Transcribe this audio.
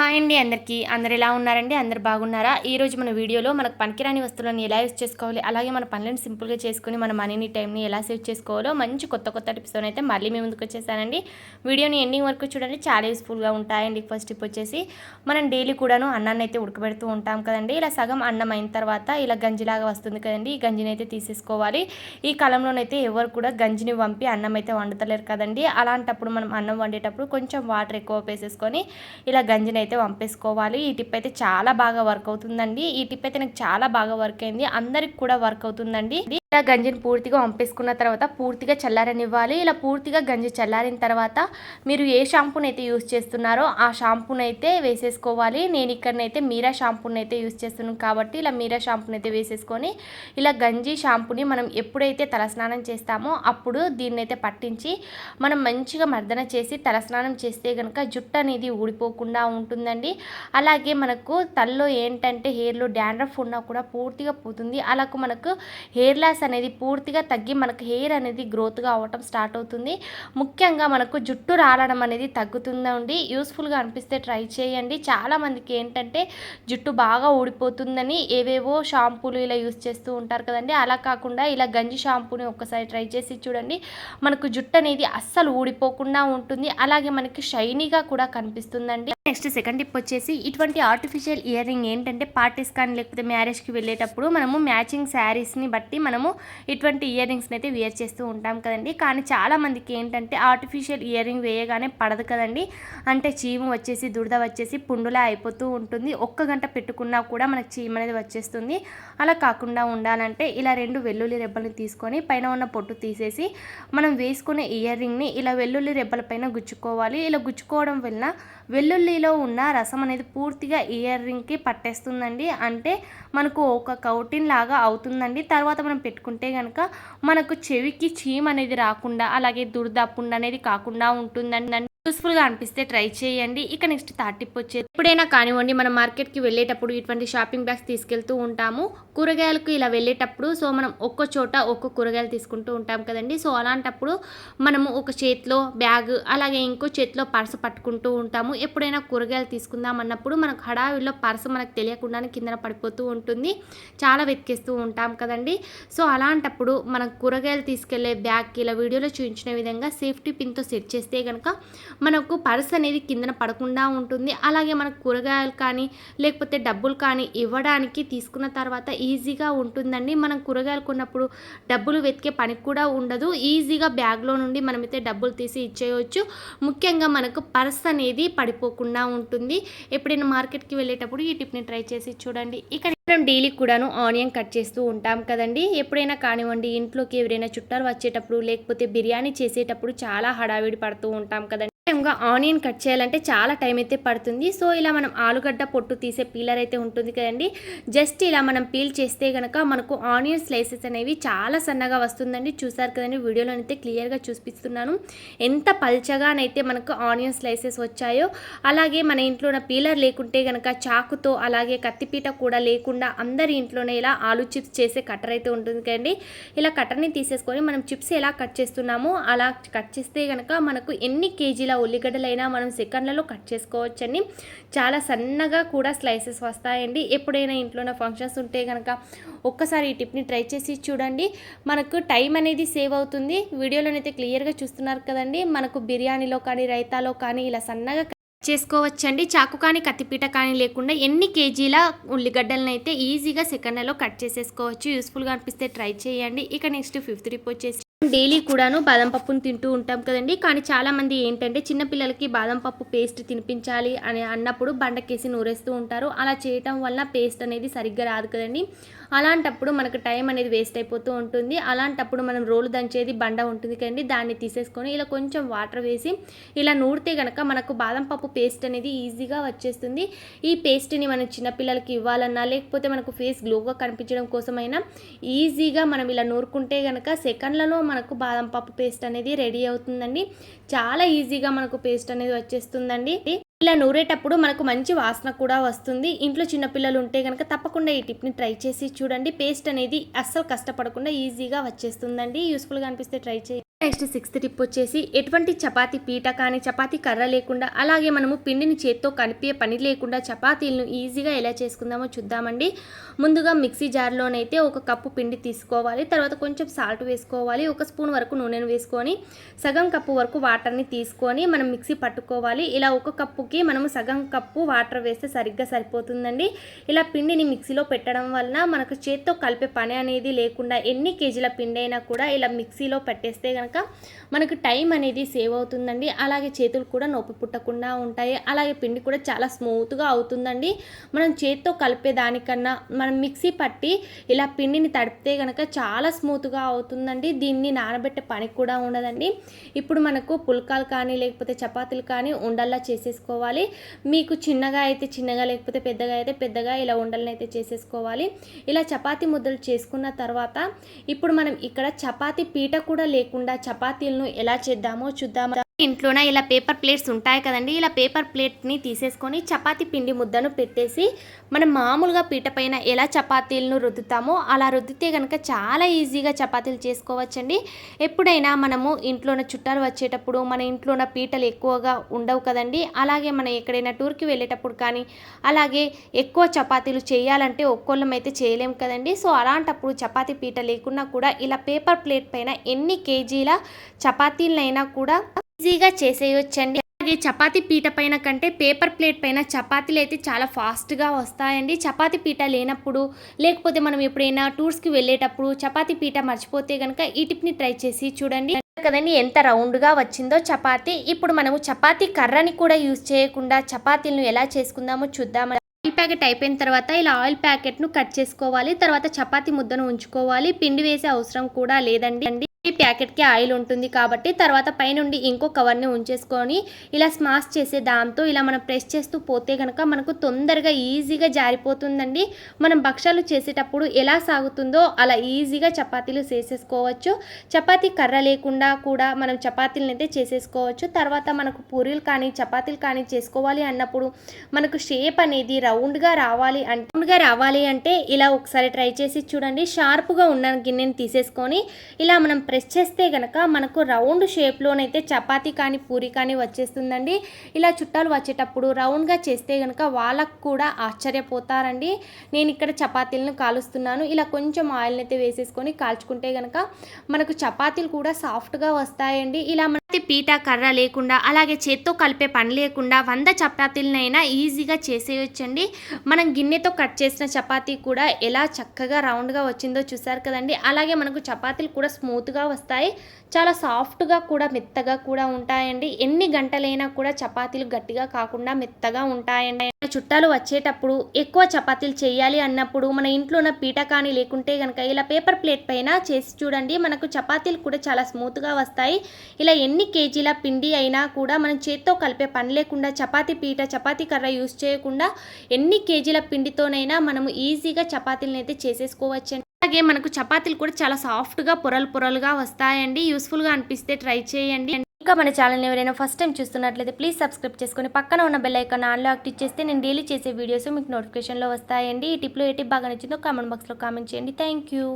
Hi అండి అందరికీ. అందరు ఎలా ఉన్నారండి? అందరు బాగున్నారా? ఈ రోజు మన వీడియోలో మనకు పనికిరాని వస్తువులను ఎలా యూస్ చేసుకోవాలి? అలాగే మన పనులను సింపుల్గా చేసుకుని మన మనీని టైంని ఎలా సేవ్ చేసుకోవాలో మంచి కొత్త కొత్త టిప్స్తో అయితే మళ్ళీ మీ ముందుకు వచ్చేసానండి. వీడియోని ఎండింగ్ వరకు చూడండి. చాలా యూస్ఫుల్గా ఉంటాయండి. ఫస్ట్ టిప్ వచ్చేసి మనం డైలీ కూడాను అన్నాన్ని అయితే ఉడకబెడుతూ ఉంటాం కదండి. ఇలా సగం అన్నం అయిన తర్వాత ఇలా గంజిలాగా వస్తుంది కదండి. ఈ గంజిని అయితే తీసేసుకోవాలి. ఈ కాలంలోనైతే ఎవరు కూడా గంజిని వంపి అన్నం అయితే వండుతలేరు కదండి. అలాంటప్పుడు మనం అన్నం వండేటప్పుడు కొంచెం వాటర్ ఎక్కువ వేసేసుకొని ఇలా గంజిని అయితే పంపేసుకోవాలి ఈ టిప్ అయితే చాలా బాగా వర్క్ అవుతుందండి. ఈ టిప్ అయితే నాకు చాలా బాగా వర్క్ అయింది. అందరికి కూడా వర్క్ అవుతుందండి. ఇలా గంజిని పూర్తిగా వంపేసుకున్న తర్వాత పూర్తిగా చల్లారనివ్వాలి. ఇలా పూర్తిగా గంజి చల్లారిన తర్వాత మీరు ఏ షాంపూని అయితే యూస్ చేస్తున్నారో ఆ షాంపూని అయితే వేసేసుకోవాలి. నేను ఇక్కడనైతే మీరా షాంపూని అయితే యూస్ చేస్తున్నాను కాబట్టి ఇలా మీరా షాంపూని అయితే వేసేసుకొని ఇలా గంజి షాంపూని మనం ఎప్పుడైతే తలస్నానం చేస్తామో అప్పుడు దీన్ని అయితే పట్టించి మనం మంచిగా మర్దన చేసి తలస్నానం చేస్తే కనుక జుట్టు అనేది ఊడిపోకుండా ఉంటుందండి. అలాగే మనకు తల్లో ఏంటంటే హెయిర్లో డాండ్రఫ్ ఉన్నా కూడా పూర్తిగా పోతుంది. అలాగే మనకు హెయిర్ లాస్ అనేది పూర్తిగా తగ్గి మనకు హెయిర్ అనేది గ్రోత్గా అవ్వటం స్టార్ట్ అవుతుంది. ముఖ్యంగా మనకు జుట్టు రాలడం అనేది తగ్గుతుందండి. యూస్ఫుల్గా అనిపిస్తే ట్రై చేయండి. చాలామందికి ఏంటంటే జుట్టు బాగా ఊడిపోతుందని ఏవేవో షాంపూలు ఇలా యూస్ చేస్తూ ఉంటారు కదండి. అలా కాకుండా ఇలా గంజి షాంపూని ఒక్కసారి ట్రై చేసి చూడండి. మనకు జుట్టు అనేది అస్సలు ఊడిపోకుండా ఉంటుంది. అలాగే మనకి షైనీగా కూడా కనిపిస్తుందండి. నెక్స్ట్ సెకండ్ టిప్ వచ్చేసి ఇటువంటి ఆర్టిఫిషియల్ ఇయర్ రింగ్ ఏంటంటే పార్టీస్ కానీ లేకపోతే మ్యారేజ్కి వెళ్ళేటప్పుడు మనము మ్యాచింగ్ శారీస్ని బట్టి మనము ఇటువంటి ఇయర్ రింగ్స్ని అయితే వేర్ చేస్తూ ఉంటాం కదండి. కానీ చాలామందికి ఏంటంటే ఆర్టిఫిషియల్ ఇయర్ రింగ్ వేయగానే పడదు కదండి. అంటే చీము వచ్చేసి దురద వచ్చేసి పుండులా అయిపోతూ ఉంటుంది. ఒక్క గంట పెట్టుకున్నా కూడా మనకు చీమ అనేది వచ్చేస్తుంది. అలా కాకుండా ఉండాలంటే ఇలా రెండు వెల్లుల్లి రెబ్బల్ని తీసుకొని పైన ఉన్న పొట్టు తీసేసి మనం వేసుకునే ఇయర్ రింగ్ని ఇలా వెల్లుల్లి రెబ్బల పైన గుచ్చుకోవాలి. ఇలా గుచ్చుకోవడం వలన వెల్లుల్లిలో ఉన్న రసం అనేది పూర్తిగా ఇయర్ రింగ్కి పట్టేస్తుందండి. అంటే మనకు ఒక కౌటిన్ లాగా అవుతుందండి. తర్వాత మనం పెట్టుకుంటే కనుక మనకు చెవికి చీమ్ అనేది రాకుండా అలాగే దురద అనేది కాకుండా ఉంటుందండి. యూస్ఫుల్గా అనిపిస్తే ట్రై చేయండి. ఇక నెక్స్ట్ థర్డ్ టిప్ వచ్చేది ఎప్పుడైనా కానివ్వండి మనం మార్కెట్కి వెళ్ళేటప్పుడు ఇటువంటి షాపింగ్ బ్యాగ్స్ తీసుకెళ్తూ ఉంటాము. కూరగాయలకు ఇలా వెళ్ళేటప్పుడు సో మనం ఒక్కో చోట ఒక్కో కూరగాయలు తీసుకుంటూ ఉంటాం కదండి. సో అలాంటప్పుడు మనము ఒక చేతిలో బ్యాగ్ అలాగే ఇంకో చేతిలో పర్సు పట్టుకుంటూ ఉంటాము. ఎప్పుడైనా కూరగాయలు తీసుకుందాం అన్నప్పుడు మనకు హడావిలో పర్సు మనకు తెలియకుండానే కిందన పడిపోతూ ఉంటుంది. చాలా వెతికేస్తూ ఉంటాం కదండి. సో అలాంటప్పుడు మనం కూరగాయలు తీసుకెళ్ళే బ్యాగ్కి ఇలా వీడియోలో చూపించిన విధంగా సేఫ్టీ పిన్తో సెట్ చేస్తే కనుక మనకు పర్స్ అనేది కిందన పడకుండా ఉంటుంది. అలాగే మనకు కూరగాయలు కానీ లేకపోతే డబ్బులు కానీ ఇవ్వడానికి తీసుకున్న తర్వాత ఈజీగా ఉంటుందండి. మనం కూరగాయలు కొన్నప్పుడు డబ్బులు వెతికే పని కూడా ఉండదు. ఈజీగా బ్యాగ్లో నుండి మనమైతే డబ్బులు తీసి ఇచ్చేయవచ్చు ముఖ్యంగా మనకు పర్స్ అనేది పడిపోకుండా ఉంటుంది. ఎప్పుడైనా మార్కెట్కి వెళ్ళేటప్పుడు ఈ టిప్ని ట్రై చేసి చూడండి. ఇక్కడ మనం డైలీ కూడాను ఆనియన్ కట్ చేస్తూ ఉంటాం కదండి. ఎప్పుడైనా కానివ్వండి ఇంట్లోకి ఎవరైనా చుట్టాలు వచ్చేటప్పుడు లేకపోతే బిర్యానీ చేసేటప్పుడు చాలా హడావిడి పడుతూ ఉంటాం కదండి. టైంగా ఆనియన్ కట్ చేయాలంటే చాలా టైం అయితే పడుతుంది. సో ఇలా మనం ఆలుగడ్డ పొట్టు తీసే పీలర్ అయితే ఉంటుంది కదండి. జస్ట్ ఇలా మనం పీల్ చేస్తే కనుక మనకు ఆనియన్ స్లైసెస్ అనేవి చాలా సన్నగా వస్తుందండి. చూసారు కదండి వీడియోలో అయితే క్లియర్గా చూపిస్తున్నాను. ఎంత పల్చగానైతే మనకు ఆనియన్ స్లైసెస్ వచ్చాయో అలాగే మన ఇంట్లో ఉన్న పీలర్ లేకుంటే కనుక చాకుతో అలాగే కత్తిపీట కూడా లేకుండా అందరి ఇంట్లోనే ఇలా ఆలు చిప్స్ చేసే కట్టర్ అయితే ఉంటుంది కదండి. ఇలా కట్టర్ని తీసేసుకొని మనం చిప్స్ ఎలా కట్ చేస్తున్నామో అలా కట్ చేస్తే కనుక మనకు ఎన్ని కేజీల ఉల్లిగడ్డలైనా మనం సెకండ్లలో కట్ చేసుకోవచ్చండి. చాలా సన్నగా కూడా స్లైసెస్ వస్తాయండి. ఎప్పుడైనా ఇంట్లోనే ఫంక్షన్స్ ఉంటే కనుక ఒక్కసారి ఈ టిప్ని ట్రై చేసి చూడండి. మనకు టైం అనేది సేవ్ అవుతుంది. వీడియోలోనైతే క్లియర్గా చూస్తున్నారు కదండి. మనకు బిర్యానీలో కానీ రైతాలో కానీ ఇలా సన్నగా చేసుకోవచ్చండి. చాకు కానీ కత్తిపీట కానీ లేకుండా ఎన్ని కేజీల ఉల్లిగడ్డలను అయితే ఈజీగా సెకండ్లలో కట్ చేసేసుకోవచ్చు. యూస్ఫుల్గా అనిపిస్తే ట్రై చేయండి. ఇక నెక్స్ట్ ఫిఫ్త్ టిప్ వచ్చేసి డైలీ కూడాను బాదం పప్పును తింటూ ఉంటాం కదండి. కానీ చాలామంది ఏంటంటే చిన్నపిల్లలకి బాదం పప్పు పేస్ట్ తినిపించాలి అని అన్నప్పుడు బండకేసి నూరేస్తూ ఉంటారు. అలా చేయటం వల్ల పేస్ట్ అనేది సరిగ్గా రాదు కదండి. అలాంటప్పుడు మనకు టైం అనేది వేస్ట్ అయిపోతూ ఉంటుంది. అలాంటప్పుడు మనం రోలు దంచేది బండ ఉంటుంది కదండి. దాన్ని తీసేసుకొని ఇలా కొంచెం వాటర్ వేసి ఇలా నూరితే కనుక మనకు బాదం పప్పు పేస్ట్ అనేది ఈజీగా వచ్చేస్తుంది. ఈ పేస్ట్ని మనం చిన్నపిల్లలకి ఇవ్వాలన్నా లేకపోతే మనకు ఫేస్ గ్లోగా కనిపించడం కోసమైనా ఈజీగా మనం ఇలా నూరుకుంటే కనుక సెకండ్లలో మన మనకు బాదం పప్పు పేస్ట్ అనేది రెడీ అవుతుందండి. చాలా ఈజీగా మనకు పేస్ట్ అనేది వచ్చేస్తుందండి. ఇలా నూరేటప్పుడు మనకు మంచి వాసన కూడా వస్తుంది. ఇంట్లో చిన్నపిల్లలు ఉంటే కనుక తప్పకుండా ఈ టిప్ని ట్రై చేసి చూడండి. పేస్ట్ అనేది అస్సలు కష్టపడకుండా ఈజీగా వచ్చేస్తుందండి. యూస్ఫుల్గా అనిపిస్తే ట్రై చేయండి. నెక్స్ట్ సిక్స్త్ టిప్ వచ్చేసి ఎటువంటి చపాతీ పీట కానీ చపాతీ కర్ర లేకుండా అలాగే మనము పిండిని చేత్తో కలిపే పని లేకుండా చపాతీలను ఈజీగా ఎలా చేసుకుందామో చూద్దామండి. ముందుగా మిక్సీ జార్లోనైతే ఒక కప్పు పిండి తీసుకోవాలి. తర్వాత కొంచెం సాల్ట్ వేసుకోవాలి. ఒక స్పూన్ వరకు నూనెను వేసుకొని సగం కప్పు వరకు వాటర్ని తీసుకొని మనం మిక్సీ పట్టుకోవాలి. ఇలా ఒక కప్పుకి మనము సగం కప్పు వాటర్ వేస్తే సరిగ్గా సరిపోతుందండి. ఇలా పిండిని మిక్సీలో పెట్టడం వలన మనకు చేత్తో కలిపే పని అనేది లేకుండా ఎన్ని కేజీల పిండి అయినా కూడా ఇలా మిక్సీలో పెట్టేస్తే కనుక మనకు టైం అనేది సేవ్ అవుతుందండి. అలాగే చేతులు కూడా నొప్పి పుట్టకుండా ఉంటాయి. అలాగే పిండి కూడా చాలా స్మూత్గా అవుతుందండి. మనం చేతితో కలిపే దానికన్నా మనం మిక్సీ పట్టి ఇలా పిండిని తడిపితే కనుక చాలా స్మూత్గా అవుతుందండి. దీన్ని నానబెట్టే పని కూడా ఉండదండి. ఇప్పుడు మనకు పుల్కాలు కానీ లేకపోతే చపాతీలు కానీ ఉండల్లా చేసేసుకోవాలి. మీకు చిన్నగా అయితే చిన్నగా లేకపోతే పెద్దగా అయితే పెద్దగా ఇలా ఉండలను అయితే చేసేసుకోవాలి. ఇలా చపాతీ ముద్దలు చేసుకున్న తర్వాత ఇప్పుడు మనం ఇక్కడ చపాతీ పీట కూడా లేకుండా చపాతీలను ఎలా చేద్దామో చూద్దాం ఇంట్లోన ఇలా పేపర్ ప్లేట్స్ ఉంటాయి కదండి ఇలా పేపర్ ప్లేట్ని తీసేసుకొని చపాతీ పిండి ముద్దను పెట్టేసి మనం మామూలుగా పీట పైన ఎలా చపాతీలను రుద్దుతామో అలా రుద్దితే కనుక చాలా ఈజీగా చపాతీలు చేసుకోవచ్చండి. ఎప్పుడైనా మనము ఇంట్లోన చుట్టాలు వచ్చేటప్పుడు మన ఇంట్లోన పీటలు ఎక్కువగా ఉండవు కదండి. అలాగే మనం ఎక్కడైనా టూర్కి వెళ్ళేటప్పుడు కానీ అలాగే ఎక్కువ చపాతీలు చేయాలంటే ఒక్కోళ్ళం అయితే చేయలేము కదండి. సో అలాంటప్పుడు చపాతీ పీట లేకున్నా కూడా ఇలా పేపర్ ప్లేట్ పైన ఎన్ని కేజీల చపాతీలనైనా కూడా ఈజీగా చేసేయొచ్చండి. అలాగే చపాతీ పీట పైన కంటే పేపర్ ప్లేట్ పైన చపాతీలు అయితే చాలా ఫాస్ట్గా వస్తాయండి. చపాతీ పీట లేనప్పుడు లేకపోతే మనం ఎప్పుడైనా టూర్స్కి వెళ్ళేటప్పుడు చపాతీ పీట మర్చిపోతే కనుక ఈ టిప్ని ట్రై చేసి చూడండి. కదండి ఎంత రౌండ్గా వచ్చిందో చపాతీ. ఇప్పుడు మనము చపాతీ కర్రని కూడా యూజ్ చేయకుండా చపాతీలను ఎలా చేసుకుందామో చూద్దాం ఆయిల్ ప్యాకెట్ అయిపోయిన తర్వాత ఇలా ఆయిల్ ప్యాకెట్ను కట్ చేసుకోవాలి. తర్వాత చపాతీ ముద్దను ఉంచుకోవాలి. పిండి వేసే అవసరం కూడా లేదండి. ఈ ప్యాకెట్కి ఆయిల్ ఉంటుంది కాబట్టి తర్వాత పైనుండి ఇంకో కవర్ని ఉంచేసుకొని ఇలా స్మాష్ చేసే దాంతో ఇలా మనం ప్రెస్ చేస్తూ పోతే కనుక మనకు తొందరగా ఈజీగా జారిపోతుందండి. మనం భక్షాలు చేసేటప్పుడు ఎలా సాగుతుందో అలా ఈజీగా చపాతీలు చేసేసుకోవచ్చు. చపాతీ కర్ర లేకుండా కూడా మనం చపాతీలను అయితే చేసేసుకోవచ్చు. తర్వాత మనకు పూరీలు కానీ చపాతీలు కానీ చేసుకోవాలి అన్నప్పుడు మనకు షేప్ అనేది రౌండ్గా రావాలి అంటే రౌండ్గా రావాలి అంటే ఇలా ఒకసారి ట్రై చేసి చూడండి. షార్ప్గా ఉన్న గిన్నెని తీసేసుకొని ఇలా మనం ప్రెస్ చేస్తే కనుక మనకు రౌండ్ షేప్లోనైతే చపాతీ కానీ పూరి కానీ వచ్చేస్తుందండి. ఇలా చుట్టాలు వచ్చేటప్పుడు రౌండ్గా చేస్తే కనుక వాళ్ళకు కూడా ఆశ్చర్యపోతారండి. నేను ఇక్కడ చపాతీలను కాలుస్తున్నాను. ఇలా కొంచెం ఆయిల్ని అయితే వేసేసుకొని కాల్చుకుంటే కనుక మనకు చపాతీలు కూడా సాఫ్ట్గా వస్తాయండి. ఇలా చపాతి పీట కర్ర లేకుండా అలాగే చేత్తో కలిపే పని లేకుండా వంద చపాతీలనైనా ఈజీగా చేసేయొచ్చండి. మనం గిన్నెతో కట్ చేసిన చపాతీ కూడా ఎలా చక్కగా రౌండ్గా వచ్చిందో చూసారు కదండి. అలాగే మనకు చపాతీలు కూడా స్మూత్గా వస్తాయి. చాలా సాఫ్ట్గా కూడా మెత్తగా కూడా ఉంటాయండి. ఎన్ని గంటలైనా కూడా చపాతీలు గట్టిగా కాకుండా మెత్తగా ఉంటాయండి. చుట్టాలు వచ్చేటప్పుడు ఎక్కువ చపాతీలు చేయాలి అన్నప్పుడు మన ఇంట్లో ఉన్న పీట కానీ లేకుంటే కనుక ఇలా పేపర్ ప్లేట్ పైన చేసి చూడండి. మనకు చపాతీలు కూడా చాలా స్మూత్గా వస్తాయి. ఇలా ఎన్ని ఎన్ని కేజీల పిండి అయినా కూడా మనం చేత్తో కలిపే పని లేకుండా చపాతీ పీట చపాతీ కర్ర యూస్ చేయకుండా ఎన్ని కేజీల పిండితోనైనా మనము ఈజీగా చపాతీలను అయితే చేసేసుకోవచ్చండి. అలాగే మనకు చపాతీలు కూడా చాలా సాఫ్ట్గా పొరలు పొరలుగా వస్తాయండి. యూస్ఫుల్గా అనిపిస్తే ట్రై చేయండి. ఇంకా మన ఛానల్ని ఎవరైనా ఫస్ట్ టైం చూస్తున్నట్లయితే ప్లీజ్ సబ్స్క్రైబ్ చేసుకొని పక్కన ఉన్న బెల్ ఐకాన్ ఆన్లో యాక్టివ్ చేస్తే నేను డైలీ చేసే వీడియోస్ మీకు నోటిఫికేషన్లో వస్తాయండి. ఈ టిప్లో ఏ టిప్ బాగా నచ్చిందో కామెంట్ బాక్స్లో కామెంట్ చేయండి. Thank you.